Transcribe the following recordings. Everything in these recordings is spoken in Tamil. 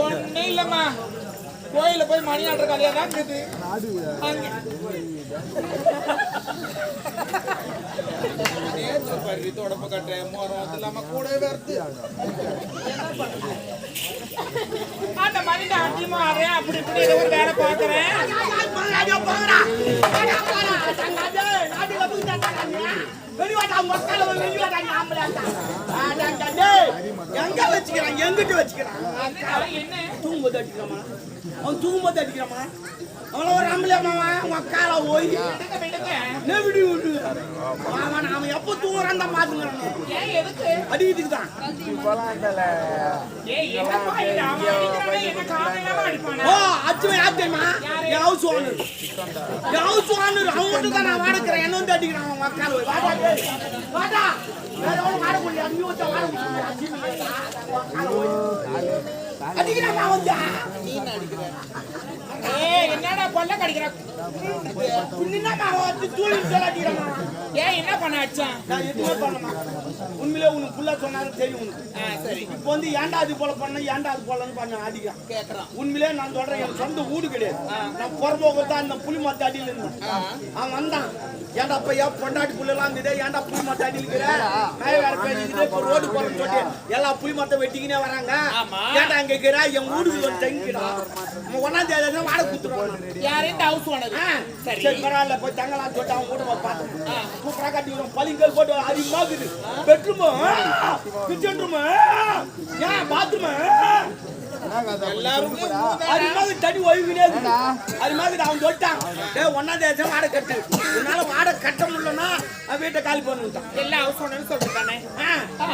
ஒண்ணே இல்லம்மா. கோயில போய் மணி ஆடுற கதையா தான் இருக்குது. பருவி தொடப்பு கட்டுற மோரம் அது இல்லாம கூடவே வருது அந்த மாதிரி நாட்டியமா ஆடுறேன் அப்படி இப்படி ஏதோ ஒரு வேலை பாக்குறேன் எங்க வச்சுக்கிறான் எங்கிட்ட வச்சுக்கிறான் தூங்கும்போது அடிக்கிறாமா அவன் தூங்கும்போது அடிக்கிறாமா அவன ஒரு அம்பளையம்மாவா அவன் கால ஓய் நெவிடி விடு அவன் அவன் எப்ப தூங்குறான் தான் பாத்துக்கிறான் ஏன் எதுக்கு அடிக்கிறதுக்கு தான் ஓ அச்சுமே யார் தெரியுமா? ஹவுஸ் ஓனர் ஹவுஸ் ஓனர் அவன் மட்டும் தான் நான் வாடக்கிறேன் என்ன வந்து அடிக்கிறான் கால ஓய் வாடா. வாடா. வேற எவனும் வாட முடியாது நீ வந்து வாட முடியாது அடிக்கிறான் அவன் வந்து. என்னடா கொல்ல கடிக்கிற? என்னமா வந்து தூளி சொல்ல அடிக்கிறான். ஏய் என்ன பண்ண அடிச்சான் நான் எதுவுமே பண்ணமா உண்மையிலே உனக்கு புள்ள சொன்னாலும் தெரியும் உனக்கு. சரி. இப்போ வந்து ஏன்டா அது போல பண்ண ஏன்டா அது போலன்னு பண்ண அடிக்கிறான் கேக்குறான். உண்மையிலே நான் சொல்றேன் என் சொந்த வீடு கிடையாது. நான் புறம்போக்கு தான் அந்த புலி மத்த அடியில் இருந்தேன். அவன் வந்தான். ஏன்டா பையா பொண்டாட்டி புள்ளலாம் இருந்தது ஏன்டா புலி மத்த அடியில் இருக்கிற? மேய வேற பேசிக்கிட்டு இப்போ ரோடு போறேன்னு சொல்லி எல்லா புலி மத்த வெட்டிக்கினே வராங்க. ஏன்டா அங்க இருக்கிறா? என் வீடுக்கு வந்து தங்கிக்கிறா அவன் ஒன்னாம் தேதி தான் வாடகை குத்துருவான் யாரே இந்த ஹவுஸ் ஓனர் சரி. பரவாயில்ல போய் தங்கலாம் சொல்லிட்டு அவன் கூட பார்த்தேன் சூப்பரா கட்டி பளிங்கல் போட்டு அதிகமா இருக்குது பெட்ரூமு கிச்சன் ரூமு ஏன் பாத்ரூமு எல்லாருமே அது மாதிரி தண்ணி ஒழுங்கினே இருக்குது அது மாதிரி அவன் சொல்லிட்டான். ஏ ஒன்னாம் தேதி வாடகை கட்டு. உன்னால வாடகை கட்ட முடியலன்னா அவன் வீட்டை காலி பண்ணிட்டான் எல்லா ஹவுஸ் ஓனர் சொல்றானே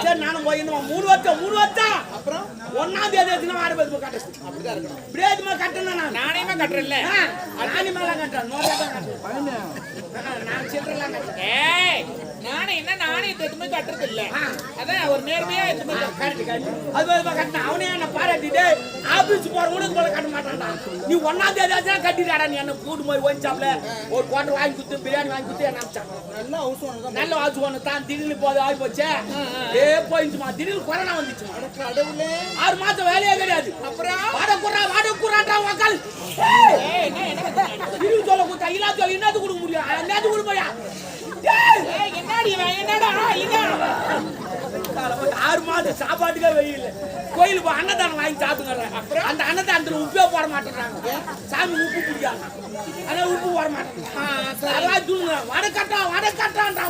சரி நானும் போய் மூணு வருஷம் மூணு வருஷம். அப்புறம்? ஒன்னாம் தேதி வாடகை பத்து கட்ட அப்படிதான் இருக்கணும். எதுவுமே கட்டணும் நான். நானேமா கட்டுறேன்ல. நானி மேல கட்டுறேன். நோட்டா தான் கட்டுறேன் நான் சில்லறலாம் கட்டுறேன். ஏய் நானே என்ன நானே எதுவுமே கட்டுறது இல்ல அதான் ஒரு நேர்மையா எதுவுமே. அது மாதிரி. அவனே என்னை பாராட்டிட்டு, ஆபீஸ் போற உனக்கு போல கட்ட மாட்டான்டா. நீ ஒண்ணாம் தேதி ஆச்சுன்னா கட்டிட்டாடா. நீ என்னை கூட்டு போய் wine shop ல ஒரு quarter வாங்கி கொடுத்து, பிரியாணி வாங்கி கொடுத்து என்னை. நல்ல ஹவுஸ் ஓனர் தான் நல்ல. திடீர்னு போது ஆகி போச்சே. ஏ போயிடுச்சுமா. திடீர்னு கொரோனா வந்துச்சுமா. கடவுளே ஆறு மாசம் வேலையே கிடையாது. அப்புறம் வாடகை குடுறா, வாடகை குடுறான்டா உன் ஆட்கள். ஏய், ஏய் என்ன என்ன சொல்ல இல்லா சொல்ல என்னது கொடுக்க முடியும்? என்னது கொடுக்க முடியும்? ஆறு மாதம் சாப்பாட்டுக்கே வெயில் கோயில் போய் அன்னதானம் வாங்கி சாப்பிட்டுங்க அப்புறம் அந்த அன்னதானத்துல உப்பே போட மாட்டேங்கிறாங்க சாமி உப்பு பிடிக்காது அதனால உப்பு போட மாட்டேங்க அதெல்லாம் தூங்க வடை கட்டா வடை கட்டான்றா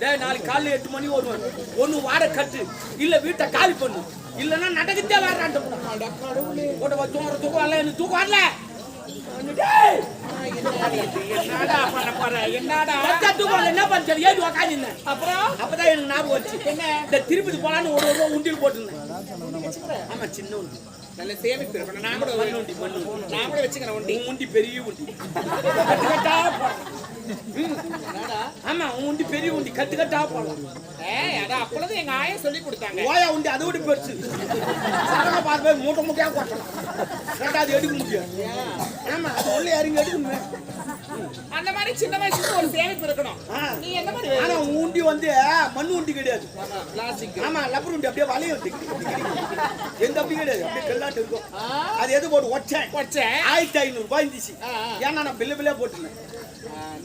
டேய் நாளைக்கு காலைல எட்டு மணி வருவேன். ஒண்ணு வாடகை கட்டு இல்ல வீட்டை காலி பண்ணு. இல்லன்னா நடக்கத்தே தூங்குற தூக்கம் வரல. எனக்கு தூக்கம் வரல. என்ன அப்புறம் திருப்பதி போலான்னு ஒரு ரூபா போட்டுருந்தேன் ஆமா சின்ன உண்டி நல்ல சேமிப்பு நான் கூட நான் கூட வச்சுக்கிறேன் உண்டி உண்டி பெரிய உண்டி ஆமா உண்டி பெரிய உண்டி கட்டு கட்டா போடலாம் ஏய் அதான் அப்பொழுது எங்க ஆயா சொல்லி கொடுத்தாங்க. ஓயா உண்டி அதை விட பெருசு சரக பார்த்து போய் மூட்டை மூட்டையா கொட்டலாம் ரெண்டாவது எடுக்க முடியாது. ஆமா அது உள்ள இறங்கி எடுக்க முடியாது அந்த மாதிரி சின்ன வயசுல ஒரு சேமிப்பு இருக்கணும். நீ என்ன மாதிரி ஆனா உண்டி வந்து மண் உண்டி கிடையாது. பிளாஸ்டிக் ஆமா லப்பர் உண்டி அப்படியே வளையும் எந்த அப்படி கிடையாது அப்படியே கல்லாட்டு இருக்கும். அது எது போட்டு? ஒச்சேன் வச்சேன் ஆயிரத்தி ஐநூறு ரூபாய் இருந்துச்சு. ஏன்னா நான் பில்லு பில்லே போட்டுருந்தேன்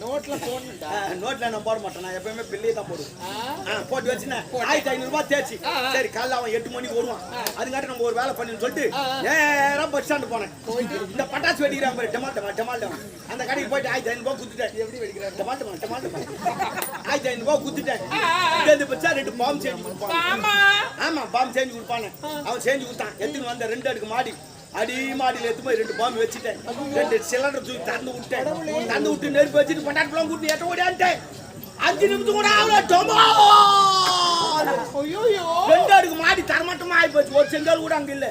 நோட்ல போடணும்டா. நோட்ல நான் போட மாட்டேன். நான் எப்பயுமே பில்லே தான் போடுவேன். போட்டு வச்சுனேன். ஆயிரத்தி ஐநூறு ரூபாய் தேய்ச்சி. சரி காலைல அவன் எட்டு மணிக்கு வருவான். அதுங்காட்டி நம்ம ஒரு வேலை பண்ணின்னு சொல்லிட்டு ஆ, ஆ. நேரா பஸ் ஸ்டாண்டு போனேன். இந்த பட்டாசு வெடிக்கிறான் டமால் டமா டமால் டமா அந்த கடைக்கு போயிட்டு ஆயிரத்தி ஐநூறு ரூபாய் குத்துட்டேன் எப்படி வெடிக்கிறான் டமால் டமா டமால் டமா ஆயிரத்தி ஐநூறு ரூபாய் குத்துட்டேன் பச்சா ரெண்டு பாம்பு செஞ்சு கொடுப்பான். ஆமா. பாம்பு செஞ்சு கொடுப்பானே. அவன் செஞ்சு கொடுத்தான். எடுத்துன்னு வந்த ரெண்டு அடுக்கு மாடி. அடி மாடியில் எடுத்து போய் ரெண்டு பாம்பு வச்சுட்டேன். ரெண்டு சிலிண்டர் தூக்கி திறந்து விட்டேன். திறந்து விட்டு நெருப்பு வச்சுட்டு பட்டாட்டுலாம் கூட்டி எட்ட ஓடியான்ட்டேன் அஞ்சு நிமிஷம் கூட ஆகல. டொமா! ரெண்டு அடுக்கு மாடி தரமட்டமா ஆகி போச்சு. ஒரு செங்கல் கூட அங்க இல்ல.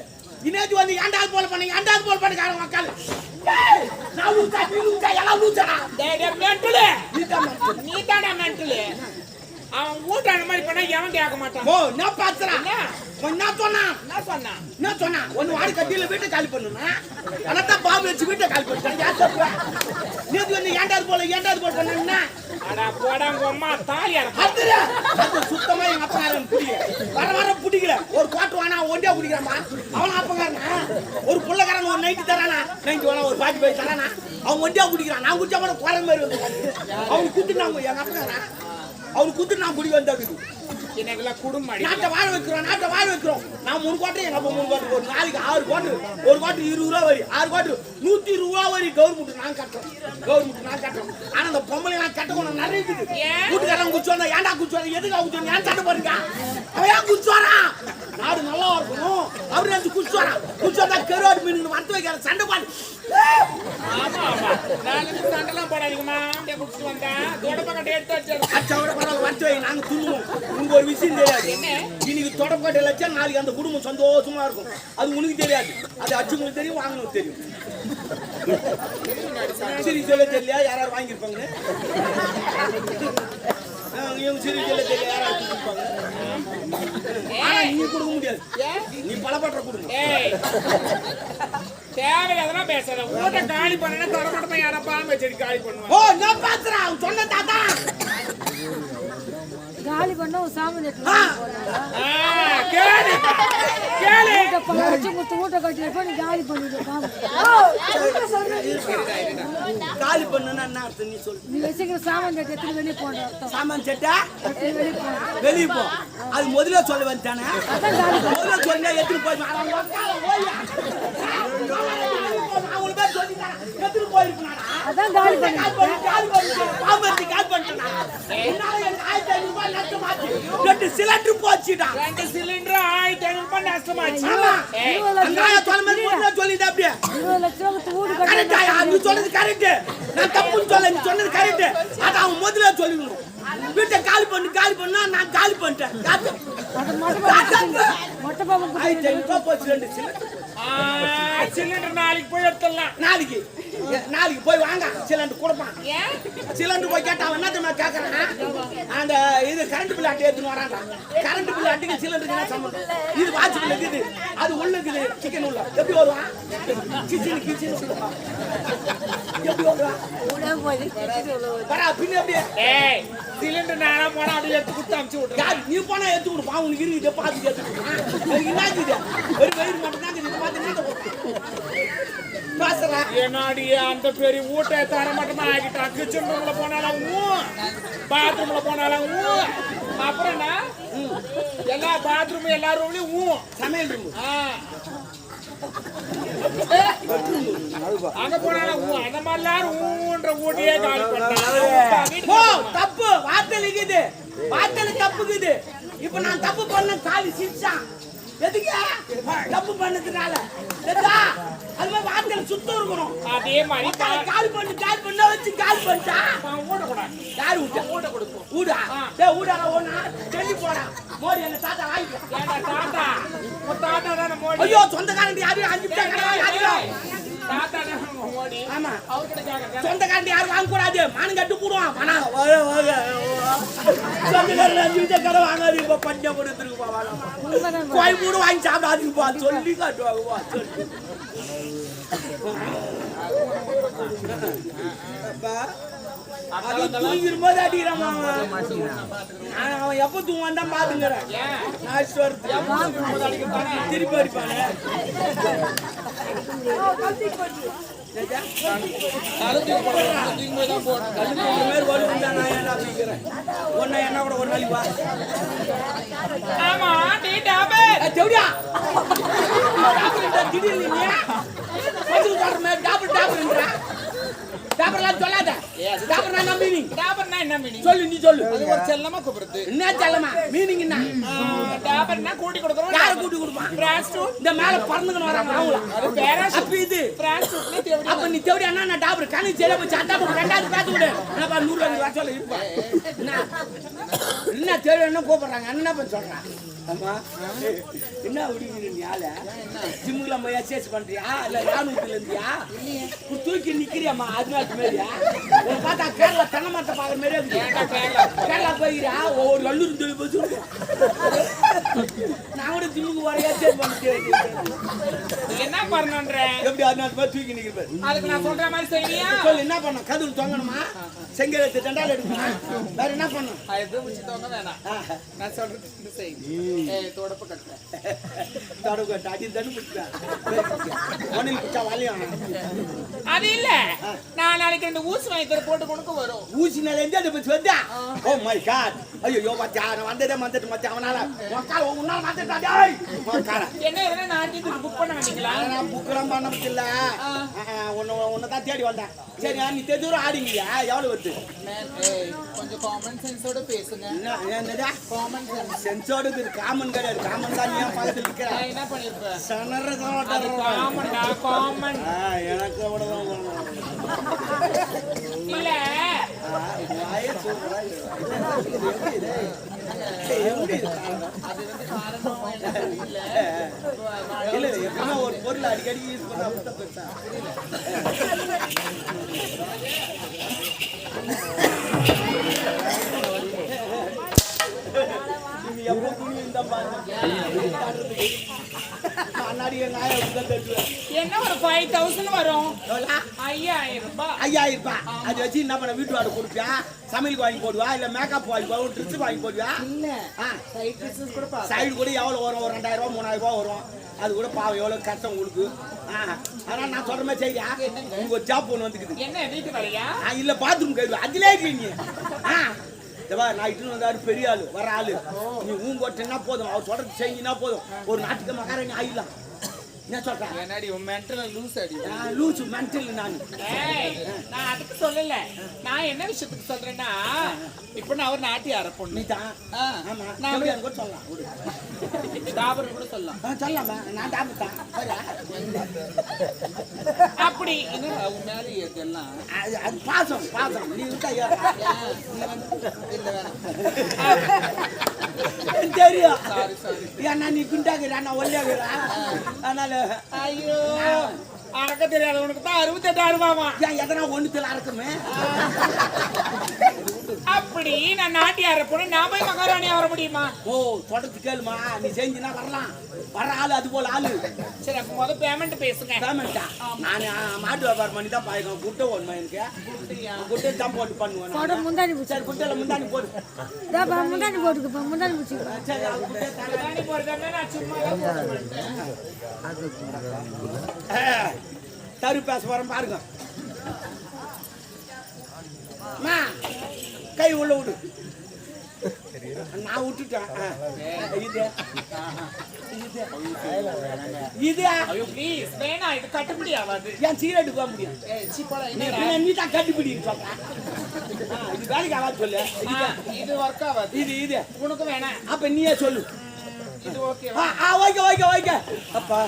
இனேஜ் வந்து ஏண்டாவது போல பண்ணி ஏண்டாவது போல பண்ணி மக்கள் ஏய், நான் லூசா நீ லூசா எல்லாம் லூசாடா டேய் டேய் மென்டலு நீ தான் மக்கள். நீ தானே மென்டலு அவன் வீட்டு அந்த மாதிரி சொன்னா எவன் கேட்க மாட்டான்? ஓ என்ன பாத்துறா? என்ன? என்ன சொன்னா? என்ன சொன்னா? என்ன சொன்னா? ஒன்னு வாடி கட்டியில வீட்டை காலி பண்ணுனா அதான் பாம்பு வச்சு வீட்டை காலி பண்ணிட்டான் யார் தப்பு நேத்து வந்து ஏண்டாது போல ஏண்டாது போல பண்ணா அடா போடா உங்க அம்மா தாலி அதுல அது சுத்தமா எங்க அப்பங்காரன் பிடிக்கல வர வர பிடிக்கல. ஒரு கோட்டு வானா ஒண்டியா குடிக்கிறான்பா அவன் அப்பங்காரனா? ஒரு புள்ளக்காரன் ஒரு நைட்டு தரானா? நைட்டு வேணா ஒரு பாட்டி போய் தரானா? அவன் ஒண்டியா குடிக்கிறான். நான் குடிச்சா கூட குறை மாதிரி வந்து அவன் குத்துனாங்க எங்க அப்பங்காரன் அவன் குத்து நான் குடி வந்தா எனக்குலாம் குடும்பம் நாட்டை வாழ வைக்கிறோம் நாட்டை வாழ வைக்கிறோம். நான் மூணு கோட்டை எங்க அப்பா மூணு கோட்டை ஒரு நாளைக்கு ஆறு கோட்டு ஒரு கோட்டு இருபது ரூபா வரி ஆறு கோட்டு நூத்தி ரூபா வரி கவர்மெண்ட் நான் கட்டுறோம். கவர்மெண்ட் நான் கட்டுறோம். ஆனா அந்த பொம்பளை நான் கட்ட கொண்டு நிறைய இருக்குது? வீட்டுக்காரன் குச்சி வந்தா ஏன்டா குச்சி வந்தா? எதுக்கு குச்சி ஏன் சட்டை அவன் ஏன் குச்சி வரான் நாடு நல்லா இருக்கணும். அவரு குச்சி வரான் குச்சி வந்தா கருவாடு மீன் வறுத்து வைக்கிற சண்டை பாடு. நாங்க துண்ணுவோம் உங்க ஒரு விஷயம் தெரியாது. இன்னைக்கு தொடப்பக்கட்டை லட்சா நாளைக்கு அந்த குடும்பம் சந்தோஷமா இருக்கும். அது உனக்கு தெரியாது. அது அச்சுங்களுக்கு தெரியும் வாங்கணும் தெரியும். சரி சொல்ல தெரியல யாராவது வாங்கியிருப்பாங்க இவங்க சரி சொல்ல தெரியல யாராவது கொடுப்பாங்க ஆனா நீ கொடுக்க முடியாது? நீ பலப்பற்ற குடும்பம். ஏய் தேவையில்லாதெல்லாம் பேசாத. ஊட்ட காலி பண்ணா தர மாட்டேன் யாரா காலி பண்ணுவான். ஓ நான் பாத்துறேன் காலி பண்ண சாமி வச்சு முத்து மூட்டை கட்டி வைப்ப நீ காலி பண்ணிடு சாமி. காலி பண்ணுன்னா என்ன அர்த்தம்? நீ சொல்லு. நீ வச்சுக்கிற சாமான் கட்டி எடுத்துட்டு வெளியே போன சாமான் செட்டா? வெளியே போன வெளியே போ. அது முதல்ல சொல்ல பண்ண. முதல்ல சொன்னா போய் அவன் உக்கார ஓய்யா. அவங்கள எடுத்துட்டு போயிருக்கணும்டா. அதான் காலி பண்ணி கால் பண்ணி, கால் பண்ணி, பாம்பேத்தி கால் பண்ணிட்டேனா? என்னால எனக்கு ஆயிரத்தி ஐநூறு ரூபாய் நஷ்டமாச்சு. ரெண்டு சிலிண்டர் போச்சுடா. ரெண்டு சிலிண்டர் ஆயிரத்தி ஐநூறு ரூபாய் நஷ்டமாச்சு சொன்ன மாதிரி முதல்ல சொல்லிட்டு அப்படியே. இருபது லட்ச ரூபாய்க்கு வீடு கட்டி correct ஆயா? நீ சொன்னது correct. நான் தப்புன்னு சொல்ல, நீ சொன்னது correct. அதை அவன் முதல்ல சொல்லிக்கணும். வீட்டை காலி பண்ணு காலி பண்ணா நான் காலி பண்ணிட்டேன் காத்து. அது மொட்டை பாம்பு மொட்டை பாம்பு ஆயிரத்தி ஐநூறு ரூபாய் போச்சு ரெண்டு சிலிண்டர் ஆ, சிலிண்டர் நாளைக்கு போய் எடுத்துடலாம். நாளைக்கு. நாளைக்கு போய் வாங்க. சிலிண்டர் கொடுப்பான். ஏன்? சிலிண்டர் போய் கேட்டா என்ன தெரியுமா கேட்கறான் அந்த இது கரண்ட் பில் அட்டை எடுத்துன்னு வரான்டா. கரண்ட் பில் அட்டைக்கு சிலிண்டருக்கு என்ன சம்பந்தம்? இது வாட்ச் பில் இருக்குது. அது உள்ள இருக்குது. சிக்கன் உள்ள. எப்படி வருவான்? கிச்சன் கிச்சன் எப்படி வருவான்? வரா பின்ன எப்படி? ஏய் சிலிண்டர் நானா போனா அப்படியே எடுத்து கொடுத்து அமுச்சு விட்டுறேன். யார்? நீ போனா எடுத்து கொடுப்பான் உனக்கு இருக்குது பார்த்து எடுத்து கொடுப்பான் அதுக்கு என்ன இருக்குது ஒரு வயிறு மட்டும் தான் இருக்குது பார்த்து என்ன பேசுறேன் ஏனாடி அந்த பெரிய ஊட்ட தர மாட்டோமா ஆகிட்டான் கிச்சன் ரூம்ல போனாலும் பாத்ரூம்ல போனாலும் அப்புறம் எல்லா பாத்ரூம் எல்லா ரூம்லயும் ஊ. சமையல் ரூம். அங்க போனாலும் அந்த மாதிரி ஊன்ற ஊட்டியே காலி தப்பு. வார்த்தை இருக்குது வார்த்தையில தப்புக்குது. இப்ப நான் தப்பு பண்ண காலி சிரிச்சான். எதுக்கு தப்பு பண்ணதுனால. அது மாதிரி வார்த்தையில சுத்தம் இருக்கணும். அதே மாதிரி உட்காரு, கால் பண்ணு கால் பண்ண. வச்சு கால் பண்ணிட்டா? ஊடக்கூடாது யாரு விட்டா ஊட்ட கொடுக்கும் ஊடா? டேய் ஊடால ஒண்ணா? சொல்லி போடா. மோடி எங்க தாத்தா வாங்கிக்கலாம் ஏண்டா தாத்தா? உன் தாத்தா தானே மோடி? ஐயோ சொந்தக்காரங்க யாரும் அஞ்சு கேட்கறேன். சொந்தக்காரன் யாரும் வாங்க கூடாது மானம் கட்டு போடுவான் வாங்க. சொந்தக்காரன் அஞ்சு வித்த கடை வாங்காது பஞ்சம் கொடுத்துருக்குப்பா வாங்க உண்மைதான் வாங்கி சாப்பிடாதீங்கப்பா சொல்லி காட்டுவாங்கப்பா சொல்லி அப்பா, அடிக்கிறான் அவன். நான் எப்ப தூங்குவான் தான் பாத்துங்கிறேன் திருப்பி அடிப்பானே என்ன கூட ஒரு நாளைக்கு வா. ஆமா நீ டாபே. டாக்டர்கிட்ட திடீர்னு டாக்டர் டாக்டர்ன்ற. டாக்டர்லாம் சொல்லாத. என்ன meaning? டாபர்னா என்ன மீனிங் சொல்லு நீ சொல்லு அது ஒரு செல்லமா கூப்பிடுறது என்ன செல்லமா மீனிங் என்ன டாபர் டாபர்னா கூட்டி கொடுக்குறோம். யாரை கூட்டி கொடுப்பான் பிராஸ்டூட் இந்த மேல பறந்துக்கணும் வராங்க அவங்கள அது இது? பிராஸ்டூட்னா தேவடி அப்ப நீ அண்ணா நான் சரியா போச்சு. அட்டா போட்டு ரெண்டாவது பார்த்து விடு. நான் வருஷம் இருப்பா. என்ன என்ன கூப்பிடுறாங்க. என்ன பண்ண சொல்றான்? அம்மா என்ன விடுவீங்க நீ ஆள? ஜிம்முல போய் எக்ஸசைஸ் பண்றியா? இல்ல ராணுவத்துல இருந்தியா? தூக்கி மாதிரியா உன்னை பார்த்தா கேரளா தென்னை மரத்தை மாதிரியே இருக்குது கேரளா? போய்கிறியா ஒவ்வொரு நல்லூர் சொல்லி. போச்சு நான் கூட ஜிம்முக்கு வர எக்ஸசைஸ் பண்ணிட்டு என்ன பண்ணன்ற எப்படி அதனால மாதிரி தூக்கி நிக்கிறேன் அதுக்கு நான் சொல்ற மாதிரி செய்வியா? சொல்லு என்ன பண்ணும் கதவு தொங்கணுமா? செங்கல் எடுத்து தண்டால் எடுக்கணுமா? வேற என்ன பண்ணும் அது எதுவும் வச்சு தோங்க வேணாம். நான் சொல்றது இந்த செய். ஏய் தொடப்பு கட்டுறேன் தடவு அடி தடு பிடிச்சேன் ஒன்னில் பிடிச்சா வலியும் அது இல்ல. நான் நாளைக்கு ரெண்டு ஊசி வாங்கி தர போட்டு கொண்டு வரும் ஊசி நிலை எந்த அதை பத்தி வந்தா ஓ மை காட் ஐயோ மச்சா நான் வந்ததே வந்துட்டு மச்சா அவனால உக்கால உன்னால வந்துட்டா டேய் உக்கால என்ன எதுனா நாட்டியத்துக்கு புக் பண்ண மாட்டீங்களா நான் புக்கெல்லாம் பண்ண முடியல உன்னை உன்னை தான் தேடி வந்தேன் சரி நீ தெரிஞ்சூரம் ஆடிங்கயா எவ்வளவு வருது கொஞ்சம் காமன் சென்ஸோட பேசுங்க என்ன என்னடா காமன் சென்ஸ் சென்சோடு இருக்குது காமன் கிடையாது காமன் தான் ஏன் பக்கத்தில் நான் என்ன சனறதான் காமன்டா காமன் ஆ, எனக்கு அவ்வளவுதான் எப்பவுமே ஒரு பொருள் அடிக்கடி யூஸ் பண்ணா எப்ப துணி பாருங்க. என் நாயை தட்டுவேன். என்ன ஒரு ஃபைவ் தௌசண்ட் வரும்? ஐயாயிரம் ரூபாய் ஐயாயிரம் ரூபாய் அதை வச்சு என்ன பண்ண வீட்டு வாடகை கொடுப்பியா? சமையலுக்கு வாங்கி போடுவா? இல்ல மேக்கப் வாங்கி போடுவா? ட்ரெஸ் வாங்கி போடுவா இல்ல. சைட் கூட எவ்வளவு வரும்? ஒரு ரெண்டாயிரம் ரூபாய் மூணாயிரம் ரூபாய் வரும். அது கூட பாவம் எவ்வளவு கஷ்டம் உங்களுக்கு. ஆனா நான் சொல்ற மாதிரி செய்யா. உங்க ஒரு ஜாப் ஒன்று வந்துக்குது. என்ன வீட்டு வேலையா? ஆ, இல்ல பாத்ரூம் கழுவு அதுல இருக்கீங்க இதவா நான் இட்டு வந்தாரு பெரிய ஆளு வர ஆளு. நீ ஊன் போட்டுன்னா போதும். அவர் சொல்றது செஞ்சினா போதும். ஒரு நாட்டுக்கு மகாராணி ஆயிடலாம். என்ன சொல்றேன் என்னடி உன் மென்டல் லூஸ் அடி லூசு மென்டல் நான். நான் அதுக்கு சொல்லல. நான் என்ன விஷயத்துக்கு சொல்றேன்னா இப்ப நான் ஒரு நாட்டியார பொண்ணு. நீ தான் ஆமா. நான் நான் கூட சொல்லலாம். விடு. தாபரம் கூட சொல்லலாம். சொல்லலாமா? நான் தான்? அப்படி. உன் மேல இதெல்லாம் அது பாசம் பாசம். நீ விட்டா ஏன்? இல்ல வேணாம். எனக்கு தெரியும். ஏன்னா நீ குண்டாக்குறா நான் ஒல்லியாக்குறா. அதனால ஐயோ அடக்க தெரியாதவனுக்கு தான் அறுபத்தெட்டு அறுபாமா ஏன் எதனா ஒண்ணுத்துல அறக்குமே அப்படி நான் நாட்டியார பொண்ணு நான் போய் மகாராணியா வர முடியுமா? ஓ தொடர்ந்து கேளுமா. நீ செஞ்சுனா வரலாம். வர ஆளு அது போல ஆளு. சரி அப்ப முத பேமெண்ட் பேசுங்க. பேமெண்டா நான் மாட்டு வியாபாரம் பண்ணி தான் பாய்க்கணும் குட்டை ஒண்ணுமா எனக்கு? குட்டை தான் போட்டு பண்ணுவேன் போட. முந்தாணி பூச்சி. சரி குட்டையில முந்தானி போடு. இதாப்பா முந்தாணி போட்டுக்குப்பா முந்தாணி பூச்சி. சரி அது குட்டை நான் சும்மா. தரு பேச போறேன் பாருங்க. அம்மா, கை உள்ள விடு. நான் விட்டுட்டேன். இது. இது. ப்ளீஸ் இது கட்டுப்படி ஆகாது. ஏன் சீரட்டு போக முடியும் நீ தான் கட்டுப்பிடி இது வேலைக்கு ஆகாது சொல்லு. இது ஒர்க் ஆகாது. இது இது. உனக்கு வேணாம் அப்ப நீயே சொல்லு. இது ஓகே ஓகே ஓகே. ஓகே அப்பா.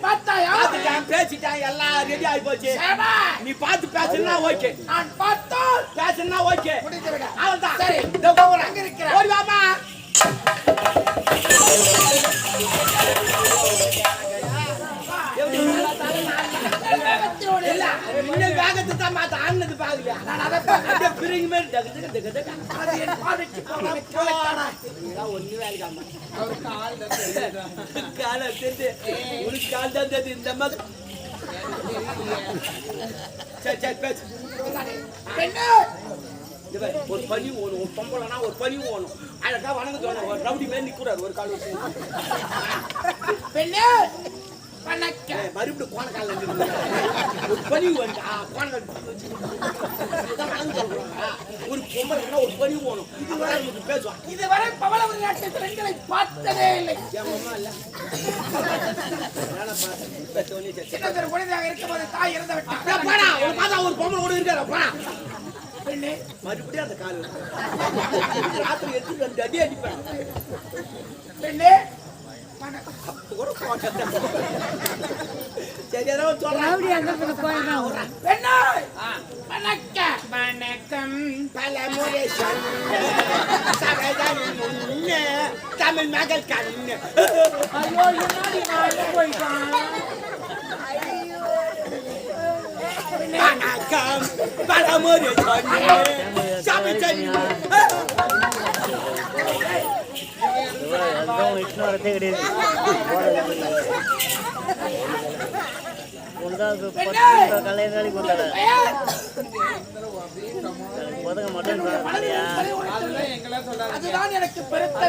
பார்த்தாயா? பார்த்துட்டேன் பேசிட்டேன் எல்லாம் ரெடி ஆகி போச்சு நீ பார்த்து பேசுனா ஓகே. நான் பார்த்தோம் பேசுனா ஓகே. அவ்வளவுதான். சரி. அங்க இருக்கிறேன். ஓடி வாமா. வேகத்தை தான் பிரிங்க. டக்கு டக்கு டக்கு டக்கு. வேலைக்கு ஆகாம. அவர் கால் காலை தெரிஞ்சு, கால் தான் இந்த மாதிரி. சரி, சரி, ஒரு பனி ஓணும் ஒரு பொம்பளைனா ஒரு பனி ஓணும். அழகா வணங்க தோணும் ஒரு ரவுடி மேல நிக்கூடாது ஒரு கால் வச்சு. பெண்ணே! ஏய், மறுபடியும் கோண காலில் நின்று ஒரு பனி வந்து ஆ கோண கால் வச்சு. இதான் வணங்க சொல்றாங்க. ஒரு பொம்பளைனா ஒரு பனி ஓணும் அப்பதான் நமக்கு பேசுவான். இதுவரை பவள விளையாட்டு பெண்களை பார்த்ததே இல்லை. சரி. சின்னதொரு குழந்தையாக தாய் இறந்து விட்டார் அப்படியே போடா, உன்னை பார்த்தா ஒரு பொம்பளை கூட இருக்காரா, மறுபடியும் அந்த கால் ராத்திரி எடுத்து ரெண்டு அடி அடிப்பேன். வணக்கம் வணக்கம் பல முறை சொன்ன தமிழ் மகள் கண்ணு வணக்கம் பல முறை சொன்ன சமைச்சன் கிடையாது உனக்காக பத்து கலைய வேலைக்கு வந்தாங்க பதங்க மட்டும் அதுதான் எனக்கு பெருத்த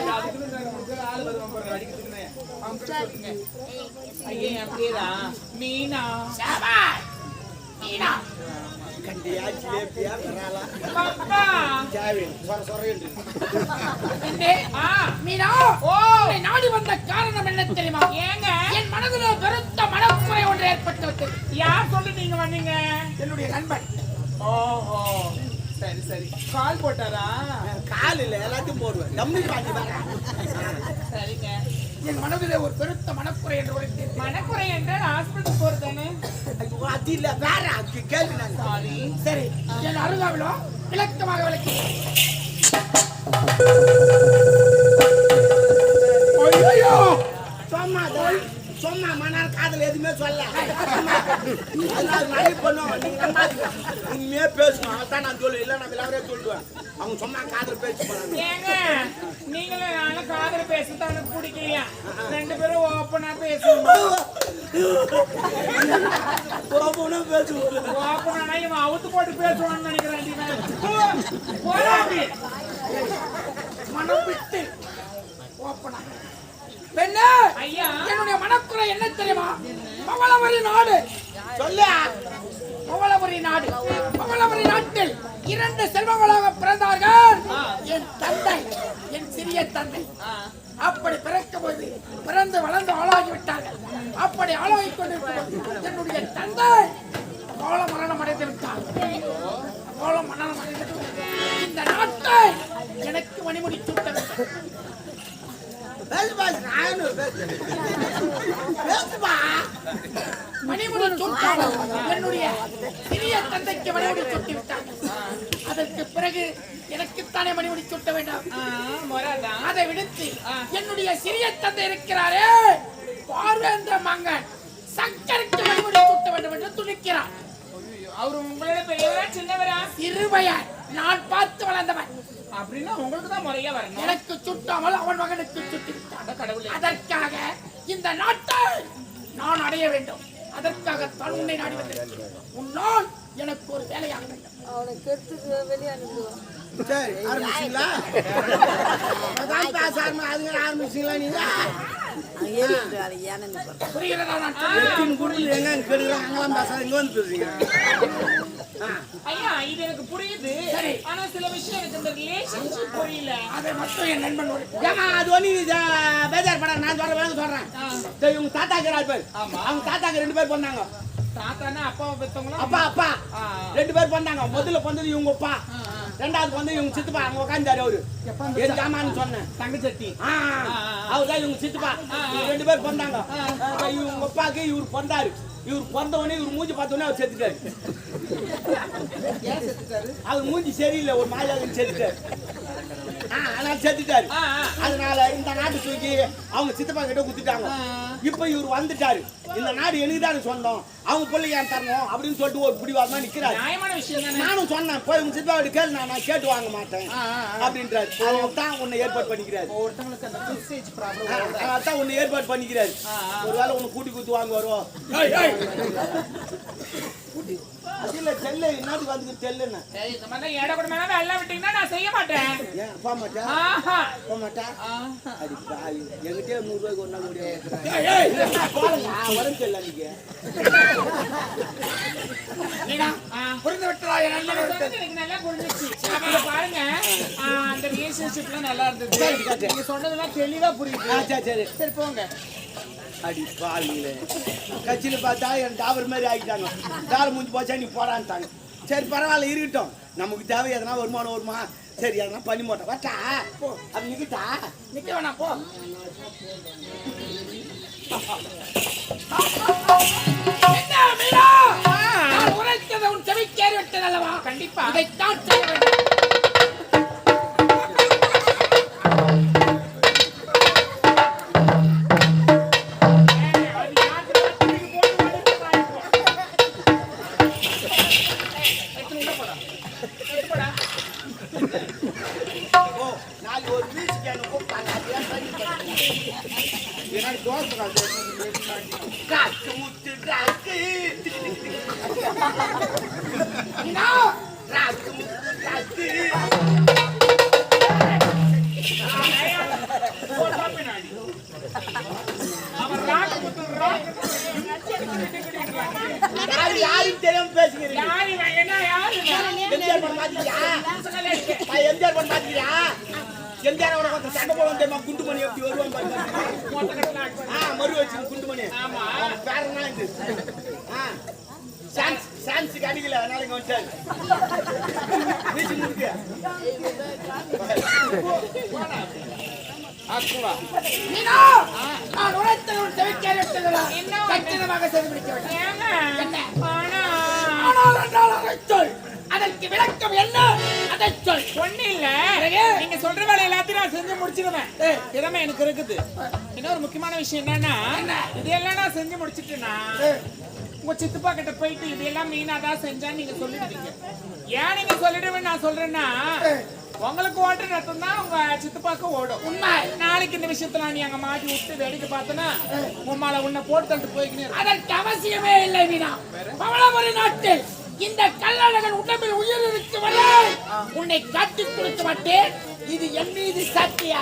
ஐயா மீனா. மீனா கண்டியா ஜிலேபியா வராளா பாப்பா ஜாவி சொர சொர என்று பெண்ணே ஆ மீனா ஓ உன்னை நாடி வந்த காரணம் என்ன தெரியுமா? ஏங்க? என் மனதில் பெருத்த மனக்குறை ஒன்று ஏற்பட்டு விட்டது. யார் சொல்லி நீங்க வந்தீங்க? என்னுடைய நண்பன். ஓஹோ. சரி சரி. கால் போட்டாரா? காலில் எல்லாத்தையும் போடுவேன். வேற சரிங்க. என் மனதிலே ஒரு பெருத்த மனக்குறை என்று உரைத்தேன். மனக்குறை என்றால் ஹாஸ்பிட்டல் போறதானே அது இல்ல வேற அது கேள்வி நான். சாரி சரி என் அருகாவிலோ விளக்கமாக விளக்கி ஐயோ தான் சும்மா மணால் காதல் எதுவுமே சொல்ல நிறைய பண்ணுவோம் உண்மையே பேசணும் அதான் நான் சொல்லுவேன். இல்லை நான் விளையாடவே சொல்லுவேன். அவங்க சும்மா காதல் பேசி நானும் எனக்கு பிடிக்கலையா ரெண்டு பேரும் ஓப்பனா பேசணும் போகணும் பேசுவோம். ஓப்பனா இவன் அவுத்து போட்டு பேசுவான்னு நினைக்கிறேன். மனம் விட்டு ஓப்பனா பெண்ணே ஐயா. என்னுடைய மனக்குறை என்ன தெரியுமா? பவளவரி நாடு. சொல்லு. பவளவரி நாடு. பவளவரி நாட்டில் இரண்டு செல்வங்களாக பிறந்தார்கள். என் தந்தை என் சிறிய தந்தை. அப்படி பிறக்கும்போது பிறந்து வளர்ந்து ஆளாகி விட்டார்கள் அப்படி ஆளாகி கொண்டிருக்கும் என்னுடைய தந்தை கோல மரணம் அடைந்து விட்டார். கோல மரணம் அடைந்து விட்டார். இந்த நாட்டை எனக்கு மணிமுடி சூட்ட மணிமுடி சூட்டாமல் என்னுடைய சிறிய தந்தைக்கு மணிமுடி சூட்டி விட்டார். அதற்கு பிறகு எனக்குத்தானே மணிமுடி சூட்ட வேண்டாம். அதை விடுத்து என்னுடைய சிறிய தந்தை இருக்கிறாரே பார்வேந்திர மங்கன் சங்கருக்கு மணிமுடி சூட்ட வேண்டும் என்று துணிக்கிறார். அவரு உங்களோட பெரியவரா சின்னவரா? சிறுவயன் நான் பார்த்து வளர்ந்தவன். அப்படின்னா உங்களுக்கு தான் முறையா வரணும். எனக்கு சுட்டாமல் அவன் மகனுக்கு சுட்டி அதற்காக இந்த நாட்டை நான் அடைய வேண்டும். அதற்காகத்தான் உன்னை நாடி வந்திருக்கிறேன். உன்னால் எனக்கு ஒரு வேலையாக வேண்டும். அவனை கெடுத்து வெளியே அனுப்பிடுவான் சரி ஆரம்பிச்சிங்களா? அதான் பேச ஆரம்பி அதுங்க ஆரம்பிச்சிங்களா நீங்க? புரியுது. சரி. ஆனா சில விஷயம் எனக்கு இந்த ரிலேஷன்ஷிப் புரியல. அதை மட்டும் என் நண்பன் ஒரு ஏமா அது ஒண்ணு இது, பேஜார் படம் நான் சொல்றேன் சொல்றேன். இவங்க தாத்தா இருக்கிறார் பேர்? அவங்க தாத்தாக்கு ரெண்டு பேர் பொண்ணாங்க. தாத்தானா அப்பாவை பெத்தவங்களா? அப்பா அப்பா. ரெண்டு பேர் பொண்ணாங்க முதல்ல பொண்ணது இவங்க அப்பா. ரெண்டாவது பொண்ணு இவங்க சித்தப்பா. அங்க உட்காந்தாரு அவரு. என் ஜாமான்னு சொன்னேன். தங்கச்சட்டி ஆ, அவர்தான் இவங்க சித்தப்பா. ரெண்டு பேர் பிறந்தாங்க. இவங்க அப்பாக்கு இவர் பிறந்தாரு. இவர் பிறந்த உடனே இவர் மூஞ்சி பார்த்த உடனே அவர் செத்துட்டாரு. அவர் மூஞ்சி சரியில்லை. ஒரு மாயாவுக்கு செத்துட்டாரு. ஆ, அதனால செத்துட்டாரு. அதனால இந்த நாட்டு தூக்கி அவங்க சித்தப்பா கிட்ட குத்துட்டாங்க இப்ப இவர் வந்துட்டாரு. இந்த நாடு எனக்கு தான் சொந்தம் அவங்க பிள்ளைங்க ஏன் தரணும் அப்படின்னு சொல்லிட்டு ஒரு பிடிவாதமா நிக்கிறாரு. தானே? நானும் சொன்னேன் போய் உங்க சித்தப்பா கிட்ட கேளு நான் கேட்டு வாங்க மாட்டேன். அப்படின்றாரு. அவங்க தான் உன்னை ஏற்பாடு பண்ணிக்கிறாரு. அதான் உன்னை ஏற்பாடு பண்ணிக்கிறாரு. ஒருவேளை உன்னை கூட்டி குத்து வாங்க அது இல்ல செல்ல என்னது வந்து செல்லுன்னு? இந்த மாதிரி ஏட கூடமா வெள்ள விட்டீங்கன்னா நான் செய்ய மாட்டேன். போக மாட்டேன் போக மாட்டேன் நூறு ரூபாய்க்கு வரும் செல்ல நீங்க. புரிந்து விட்டதா எனக்கு நல்லா புரிஞ்சிச்சு. பாருங்க. அந்த ரிலேஷன்ஷிப்லாம் நல்லா இருந்தது. நீங்க சொன்னதெல்லாம் தெளிவா புரியுது. சரி. சரி போங்க. அடி பாவிங்களே கட்சியில் பார்த்தா என் டாபர் மாதிரி ஆகிட்டாங்க டால முடிஞ்சு போச்சா நீ போடான்ட்டாங்க. சரி பரவாயில்ல இருக்கட்டும். நமக்கு தேவை எதனா வருமானம் வருமா? சரி எதனா பண்ணி மாட்டோம் வட்டா போ. அது நிக்கிட்டா? நிக்க வேணாம் போ. என்ன மீரா? நான் உரைத்ததை உன் செவிக்கேறி விட்டது அல்லவா? கண்டிப்பா. இதைத்தான் செய்ய வேண்டும் எம்ஜிஆர் படம் பாத்தியா எம்ஜிஆர் படம் பாத்தியா அவரை கொஞ்சம் சண்டை போடுவோம் தெரியுமா குண்டுமணி எப்படி வருவான் பாருங்க. ஆ மறு வச்சு குண்டுமணி ஆமா. அவன் பேர் என்ன இது? ஆ சான்ஸ் சான்ஸுக்கு அடிக்கல அதனால இங்க வந்துட்டாரு. வீச்சு முடுக்கு மீனா நான் செவிக்கேறி விட்டது அல்லவா என்ன கச்சிதமாக செய்து முடிக்க வேண்டும் ஆனால் என்றால் அதற்கு விளக்கம் என்ன? அதைச் சொல். ஒண்ணும் இல்ல. நீங்க சொல்ற வேலை எல்லாத்தையும் நான் செஞ்சு முடிச்சிடுவேன். திறமை எனக்கு இருக்குது. இன்னொரு முக்கியமான விஷயம் என்னன்னா, இதெல்லாம் நான் செஞ்சு முடிச்சிட்டேன்னா, உங்க சித்தப்பா கிட்ட போயிட்டு இதெல்லாம் மீனா தான் செஞ்சான்னு நீங்க சொல்லிடுவீங்க. ஏன் நீங்க சொல்லிடுவேன்னு நான் சொல்றேன்னா, உங்களுக்கு ஓட்டுற ரத்தம் தான் உங்க சித்தப்பாக்கு ஓடும். உண்மை. நாளைக்கு இந்த விஷயத்துல நீ அங்க மாட்டி விட்டு வேடிக்கை பார்த்தனா உம்மால உன்னை போட்டு தள்ளிட்டு போய்க்கினே அதற்கு அவசியமே இல்லை மீனா. பவளமொழி நாட்டில். இந்த கல்லழகன் உடம்பில் உயிர் இருக்கு வரை உன்னை காட்டிக் கொடுக்க மாட்டேன் இது என் மீது சத்தியா